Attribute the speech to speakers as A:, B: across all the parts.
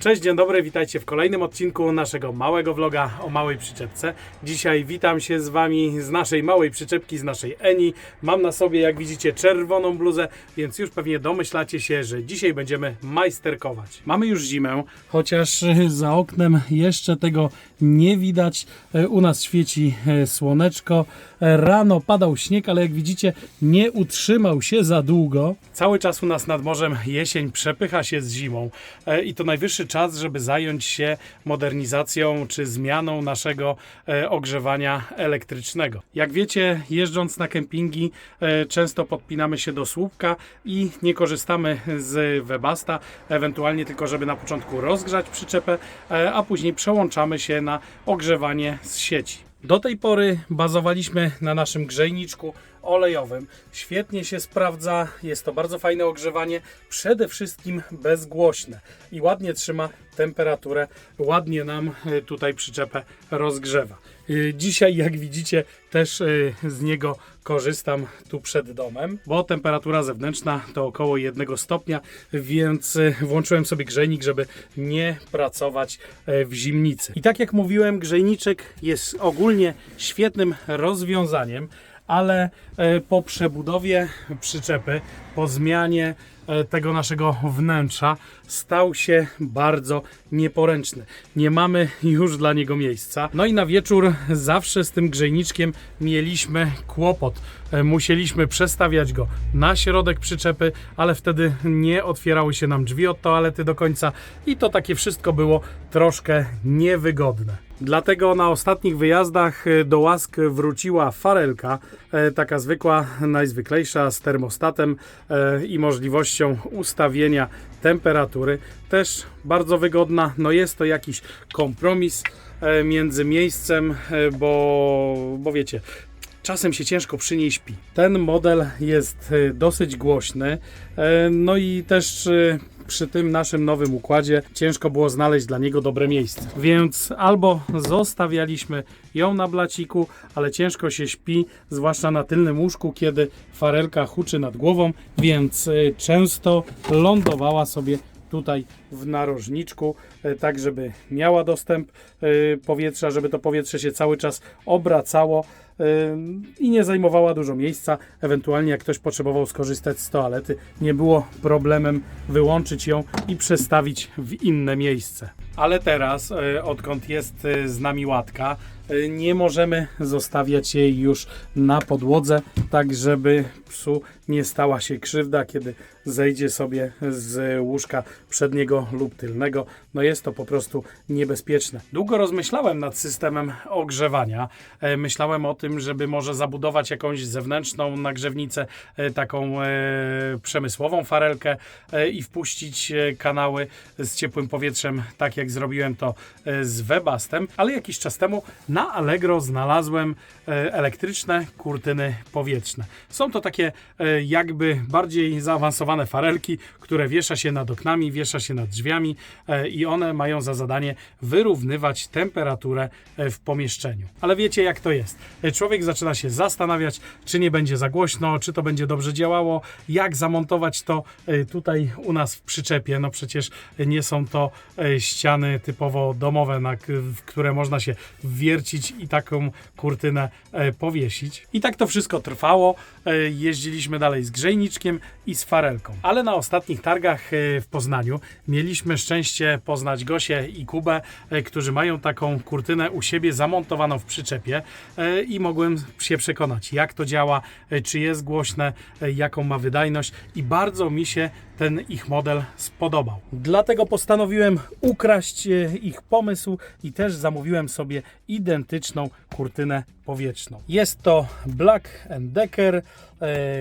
A: Cześć, dzień dobry, witajcie w kolejnym odcinku naszego małego vloga o małej przyczepce. Dzisiaj witam się z Wami z naszej małej przyczepki, z naszej Eni. Mam na sobie, jak widzicie, czerwoną bluzę, więc już pewnie domyślacie się, że dzisiaj będziemy majsterkować. Mamy już zimę, chociaż za oknem jeszcze tego nie widać. U nas świeci e, słoneczko. Rano padał śnieg, ale jak widzicie, nie utrzymał się za długo. Cały czas u nas nad morzem jesień przepycha się z zimą e, i to najwyższy czas, żeby zająć się modernizacją czy zmianą naszego e, ogrzewania elektrycznego. Jak wiecie, jeżdżąc na kempingi, e, często podpinamy się do słupka i nie korzystamy z Webasta, ewentualnie tylko, żeby na początku rozgrzać przyczepę, a później przełączamy się na ogrzewanie z sieci. Do tej pory bazowaliśmy na naszym grzejniczku olejowym. Świetnie się sprawdza, jest to bardzo fajne ogrzewanie, przede wszystkim bezgłośne i ładnie trzyma temperaturę, ładnie nam e, tutaj przyczepę rozgrzewa. E, Dzisiaj, jak widzicie, też e, z niego korzystam tu przed domem, bo temperatura zewnętrzna to około 1 stopnia, więc włączyłem sobie grzejnik, żeby nie pracować w zimnicy. I tak jak mówiłem, grzejniczek jest ogólnie świetnym rozwiązaniem, ale e, po przebudowie przyczepy, po zmianie tego naszego wnętrza stał się bardzo nieporęczny. Nie mamy już dla niego miejsca. No i na wieczór zawsze z tym grzejniczkiem mieliśmy kłopot. E, Musieliśmy przestawiać go na środek przyczepy, ale wtedy nie otwierały się nam drzwi od toalety do końca i to takie wszystko było troszkę niewygodne. Dlatego na ostatnich wyjazdach e, do łask wróciła farelka, e, taka zwykła, najzwyklejsza, z termostatem e, i możliwością ustawienia temperatury. Też bardzo wygodna, no jest to jakiś kompromis e, między miejscem, e, bo, bo wiecie, czasem się ciężko przy niej śpi. Ten model jest e, dosyć głośny, e, no i też e, przy tym naszym nowym układzie ciężko było znaleźć dla niego dobre miejsce. Więc albo zostawialiśmy ją na blaciku, ale ciężko się śpi, zwłaszcza na tylnym łóżku, kiedy farelka huczy nad głową, więc e, często lądowała sobie tutaj w narożniczku, e, tak żeby miała dostęp e, powietrza, żeby to powietrze się cały czas obracało i nie zajmowała dużo miejsca. Ewentualnie jak ktoś potrzebował skorzystać z toalety, nie było problemem wyłączyć ją i przestawić w inne miejsce. Ale teraz, e, odkąd jest e, z nami łatka, nie możemy zostawiać jej już na podłodze, tak żeby psu nie stała się krzywda, kiedy zejdzie sobie z łóżka przedniego lub tylnego. No jest to po prostu niebezpieczne. Długo rozmyślałem nad systemem ogrzewania. E, Myślałem o tym, żeby może zabudować jakąś zewnętrzną nagrzewnicę, e, taką e, przemysłową farelkę e, i wpuścić e, kanały z ciepłym powietrzem, tak jak zrobiłem to e, z Webastem, ale jakiś czas temu na Allegro znalazłem e, elektryczne kurtyny powietrzne. Są to takie e, jakby bardziej zaawansowane farelki, które wiesza się nad oknami, wiesza się nad drzwiami e, i one mają za zadanie wyrównywać temperaturę w pomieszczeniu. Ale wiecie jak to jest. Człowiek zaczyna się zastanawiać, czy nie będzie za głośno, czy to będzie dobrze działało, jak zamontować to tutaj u nas w przyczepie. No przecież nie są to ściany typowo domowe, na które można się i taką kurtynę e, powiesić. I tak to wszystko trwało. E, Jeździliśmy dalej z grzejniczkiem i z farelką. Ale na ostatnich targach e, w Poznaniu mieliśmy szczęście poznać Gosię i Kubę, którzy mają taką kurtynę u siebie zamontowaną w przyczepie i mogłem się przekonać, jak to działa, czy jest głośne, jaką ma wydajność i bardzo mi się ten ich model spodobał. Dlatego postanowiłem ukraść e, ich pomysł i też zamówiłem sobie identyczną kurtynę powietrzną. Jest to Black Decker,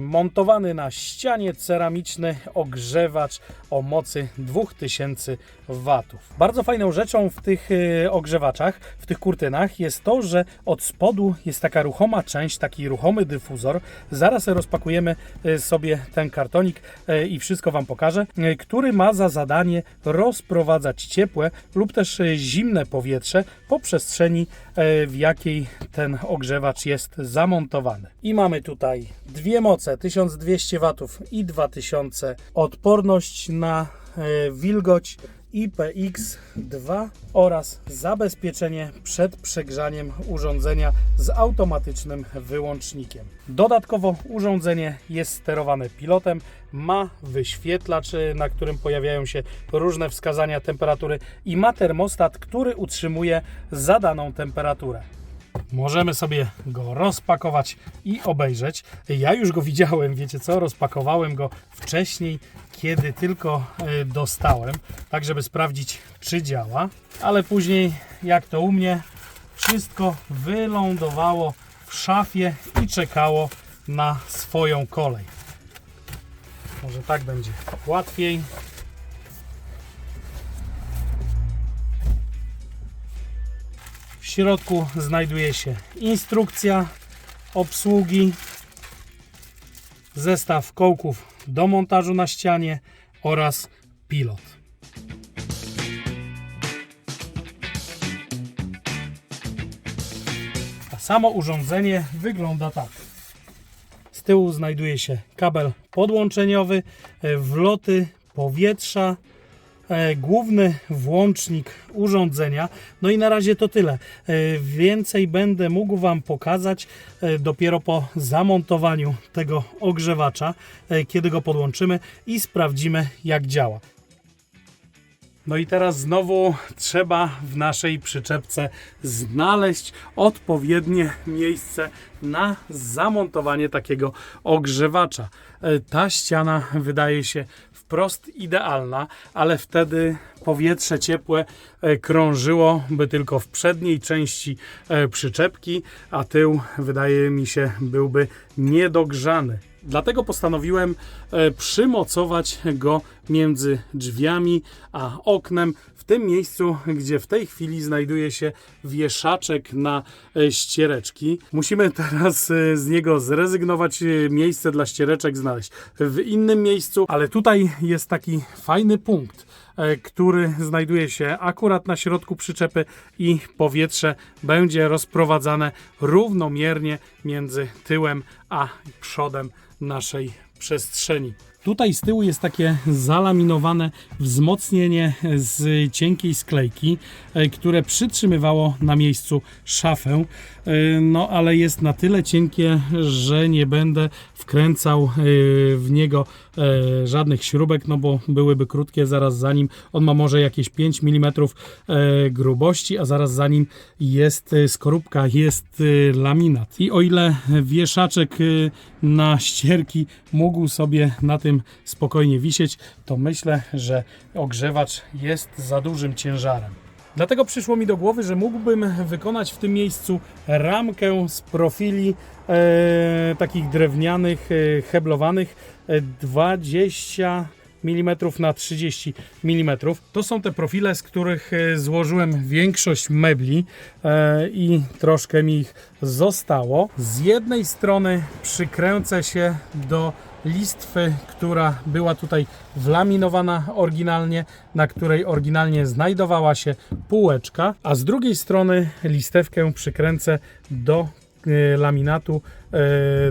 A: montowany na ścianie ceramiczny ogrzewacz o mocy 2000 watów. Bardzo fajną rzeczą w tych e, ogrzewaczach, w tych kurtynach jest to, że od spodu jest taka ruchoma część, taki ruchomy dyfuzor. Zaraz rozpakujemy e, sobie ten kartonik e, i wszystko Wam pokażę, e, który ma za zadanie rozprowadzać ciepłe lub też e, zimne powietrze po przestrzeni, e, w jakiej ten ogrzewacz jest zamontowany. I mamy tutaj dwie moce 1200 W i 2000 odporność na e, wilgoć IPX2 oraz zabezpieczenie przed przegrzaniem urządzenia z automatycznym wyłącznikiem. Dodatkowo urządzenie jest sterowane pilotem, ma wyświetlacz, na którym pojawiają się różne wskazania temperatury i ma termostat, który utrzymuje zadaną temperaturę. Możemy sobie go rozpakować i obejrzeć. Ja już go widziałem, wiecie co? Rozpakowałem go wcześniej, kiedy tylko e, dostałem, tak żeby sprawdzić, czy działa. Ale później, jak to u mnie, wszystko wylądowało w szafie i czekało na swoją kolej. Może tak będzie łatwiej. Środku znajduje się instrukcja obsługi, zestaw kołków do montażu na ścianie oraz pilot. A samo urządzenie wygląda tak. Z tyłu znajduje się kabel podłączeniowy, e, wloty powietrza, główny włącznik urządzenia. No i na razie to tyle. E, Więcej będę mógł Wam pokazać e, dopiero po zamontowaniu tego ogrzewacza, e, kiedy go podłączymy i sprawdzimy jak działa. No i teraz znowu trzeba w naszej przyczepce znaleźć odpowiednie miejsce na zamontowanie takiego ogrzewacza. E, Ta ściana wydaje się wprost idealna, ale wtedy powietrze ciepłe e, krążyłoby tylko w przedniej części e, przyczepki, a tył wydaje mi się byłby niedogrzany. Dlatego postanowiłem e, przymocować go między drzwiami a oknem, w tym miejscu, gdzie w tej chwili znajduje się wieszaczek na e, ściereczki. Musimy teraz e, z niego zrezygnować, miejsce dla ściereczek znaleźć w innym miejscu, ale tutaj jest taki fajny punkt który znajduje się akurat na środku przyczepy i powietrze. Będzie rozprowadzane równomiernie między tyłem a przodem naszej przestrzeni. Tutaj z tyłu jest takie zalaminowane wzmocnienie z cienkiej sklejki, e, które przytrzymywało na miejscu szafę. E, No ale jest na tyle cienkie, że nie będę wkręcał e, w niego e, żadnych śrubek, no bo byłyby krótkie zaraz za nim. On ma może jakieś 5 mm e, grubości, a zaraz za nim jest e, skorupka, jest e, laminat. I o ile wieszaczek e, na ścierki mógł sobie na tym spokojnie wisieć, to myślę, że ogrzewacz jest za dużym ciężarem. Dlatego przyszło mi do głowy, że mógłbym wykonać w tym miejscu ramkę z profili e, takich drewnianych, e, heblowanych e, 20 mm na 30 mm. To są te profile, z których e, złożyłem większość mebli e, i troszkę mi ich zostało. Z jednej strony przykręcę się do listwy, która była tutaj wlaminowana oryginalnie, na której oryginalnie znajdowała się półeczka, a z drugiej strony listewkę przykręcę do e, laminatu,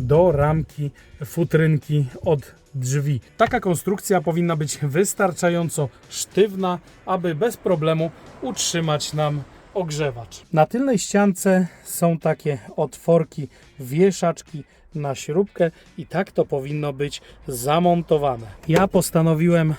A: do ramki futrynki od drzwi. Taka konstrukcja powinna być wystarczająco sztywna, aby bez problemu utrzymać nam ogrzewacz. Na tylnej ściance są takie otworki, wieszaczki na śrubkę i tak to powinno być zamontowane. Ja postanowiłem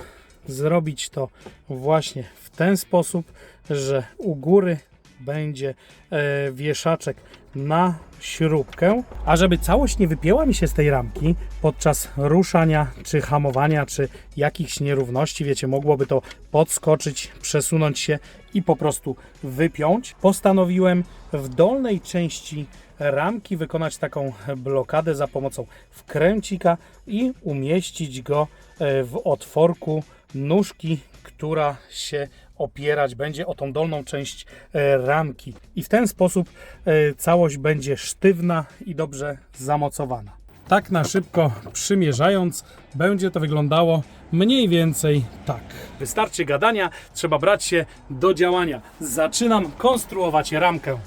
A: zrobić to właśnie w ten sposób, że u góry będzie e, wieszaczek na śrubkę, a żeby całość nie wypięła mi się z tej ramki podczas ruszania, czy hamowania, czy jakichś nierówności, wiecie, mogłoby to podskoczyć, przesunąć się i po prostu wypiąć, postanowiłem w dolnej części ramki wykonać taką blokadę za pomocą wkręcika i umieścić go e, w otworku nóżki, która się opierać będzie o tą dolną część e, ramki. I w ten sposób e, całość będzie sztywna i dobrze zamocowana. Tak na szybko przymierzając, będzie to wyglądało mniej więcej tak. Wystarczy gadania, trzeba brać się do działania. Zaczynam konstruować ramkę.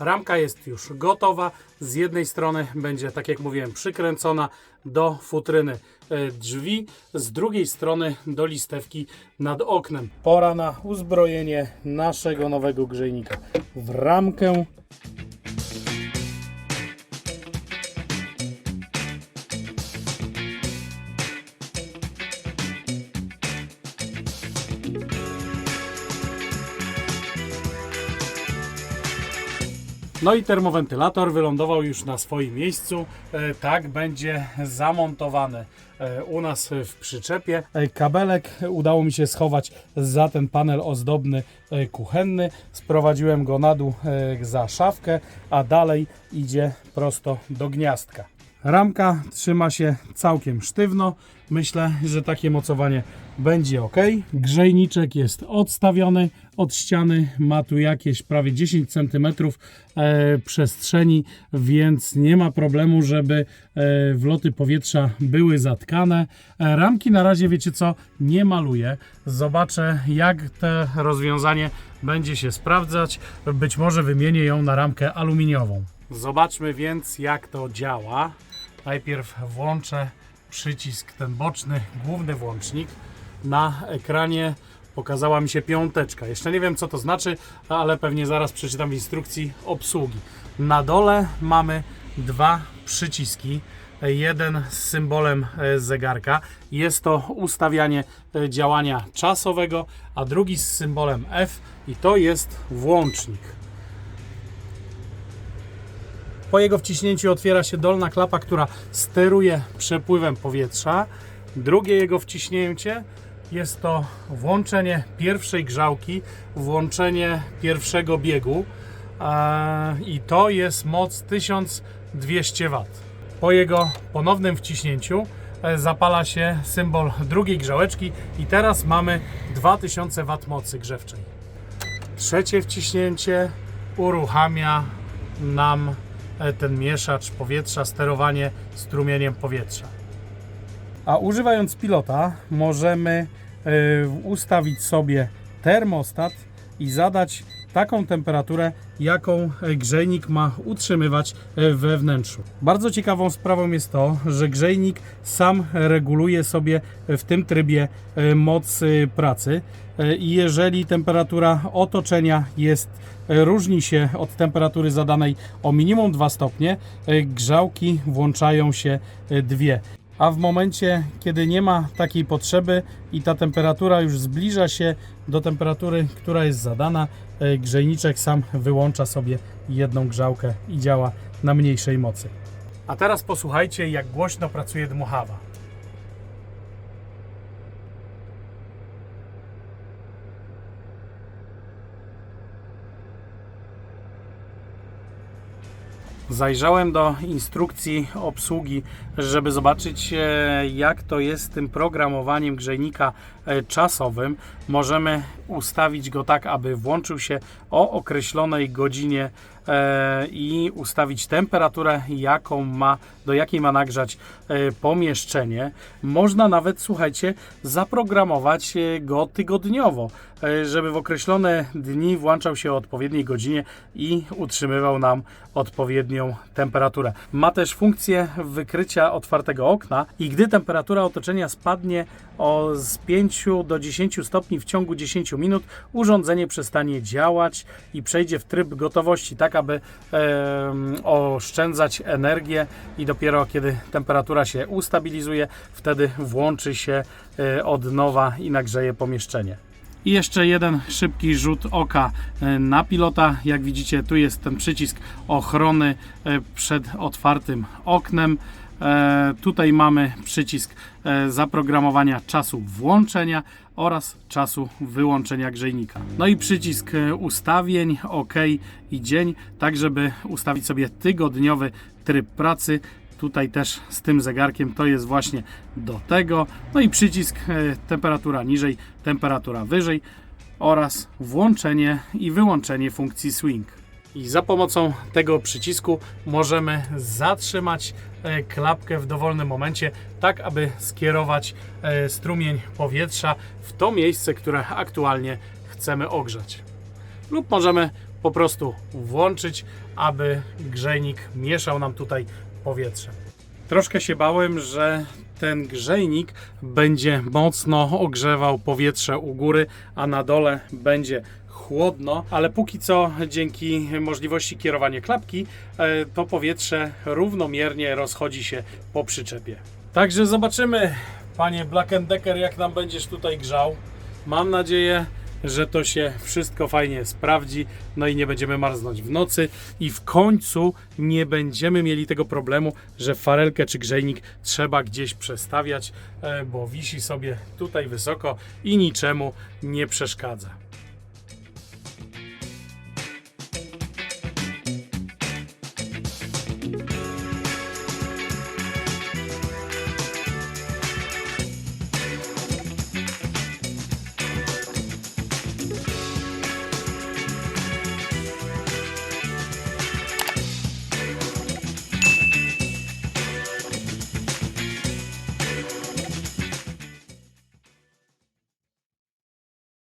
A: Ramka jest już gotowa. Z jednej strony będzie, tak jak mówiłem, przykręcona do futryny e, drzwi, z drugiej strony do listewki nad oknem. Pora na uzbrojenie naszego nowego grzejnika w ramkę. No i termowentylator wylądował już na swoim miejscu. E, Tak będzie zamontowany e, u nas w przyczepie. E, Kabelek udało mi się schować za ten panel ozdobny kuchenny. Sprowadziłem go na dół za szafkę, a dalej idzie prosto do gniazdka. Ramka trzyma się całkiem sztywno. Myślę, że takie mocowanie będzie ok. Grzejniczek jest odstawiony od ściany. Ma tu jakieś prawie 10 cm e, przestrzeni, więc nie ma problemu, żeby e, wloty powietrza były zatkane. E, ramki na razie, wiecie co, nie maluję. Zobaczę, jak to rozwiązanie będzie się sprawdzać. Być może wymienię ją na ramkę aluminiową. Zobaczmy więc, jak to działa. Najpierw włączę przycisk, ten boczny, główny włącznik. Na ekranie pokazała mi się piąteczka. Jeszcze nie wiem, co to znaczy, ale pewnie zaraz przeczytam w instrukcji obsługi. Na dole mamy dwa przyciski. Jeden z symbolem e, zegarka. Jest to ustawianie e, działania czasowego, a drugi z symbolem F i to jest włącznik. Po jego wciśnięciu otwiera się dolna klapa, która steruje przepływem powietrza. Drugie jego wciśnięcie jest to włączenie pierwszej grzałki, włączenie pierwszego biegu Eee, i to jest moc 1200 W. Po jego ponownym wciśnięciu e, zapala się symbol drugiej grzałeczki i teraz mamy 2000 W mocy grzewczej. Trzecie wciśnięcie uruchamia nam e, ten mieszacz powietrza, sterowanie strumieniem powietrza. A używając pilota możemy e, ustawić sobie termostat i zadać taką temperaturę, jaką e, grzejnik ma utrzymywać e, we wnętrzu. Bardzo ciekawą sprawą jest to, że grzejnik sam reguluje sobie w tym trybie e, moc e, pracy E, i jeżeli temperatura otoczenia jest e, różni się od temperatury zadanej o minimum 2 stopnie, e, grzałki włączają się e, dwie. A w momencie, kiedy nie ma takiej potrzeby i ta temperatura już zbliża się do temperatury, która jest zadana, e, grzejniczek sam wyłącza sobie jedną grzałkę i działa na mniejszej mocy. A teraz posłuchajcie, jak głośno pracuje dmuchawa. Zajrzałem do instrukcji obsługi, żeby zobaczyć, e, jak to jest z tym programowaniem grzejnika e, czasowym. Możemy ustawić go tak, aby włączył się o określonej godzinie i ustawić temperaturę, jaką ma, do jakiej ma nagrzać e, pomieszczenie. Można nawet, słuchajcie, zaprogramować e, go tygodniowo, e, żeby w określone dni włączał się o odpowiedniej godzinie i utrzymywał nam odpowiednią temperaturę. Ma też funkcję wykrycia otwartego okna i gdy temperatura otoczenia spadnie o z 5 do 10 stopni w ciągu 10 minut, urządzenie przestanie działać i przejdzie w tryb gotowości, tak aby oszczędzać energię i dopiero kiedy temperatura się ustabilizuje, wtedy włączy się e, od nowa i nagrzeje pomieszczenie. I jeszcze jeden szybki rzut oka e, na pilota. Jak widzicie, tu jest ten przycisk ochrony e, przed otwartym oknem. Tutaj mamy przycisk zaprogramowania czasu włączenia oraz czasu wyłączenia grzejnika. No i przycisk e, ustawień, OK i dzień, tak żeby ustawić sobie tygodniowy tryb pracy. Tutaj też z tym zegarkiem to jest właśnie do tego. No i przycisk e, temperatura niżej, temperatura wyżej oraz włączenie i wyłączenie funkcji swing. I za pomocą tego przycisku możemy zatrzymać e, klapkę w dowolnym momencie, tak aby skierować e, strumień powietrza w to miejsce, które aktualnie chcemy ogrzać. Lub możemy po prostu włączyć, aby grzejnik mieszał nam tutaj powietrze. Troszkę się bałem, że ten grzejnik będzie mocno ogrzewał powietrze u góry, a na dole będzie chłodno, ale póki co dzięki możliwości kierowania klapki e, to powietrze równomiernie rozchodzi się po przyczepie. Także zobaczymy, panie Black Decker, jak nam będziesz tutaj grzał. Mam nadzieję, że to się wszystko fajnie sprawdzi, no i nie będziemy marznąć w nocy i w końcu nie będziemy mieli tego problemu, że farelkę czy grzejnik trzeba gdzieś przestawiać, e, bo wisi sobie tutaj wysoko i niczemu nie przeszkadza.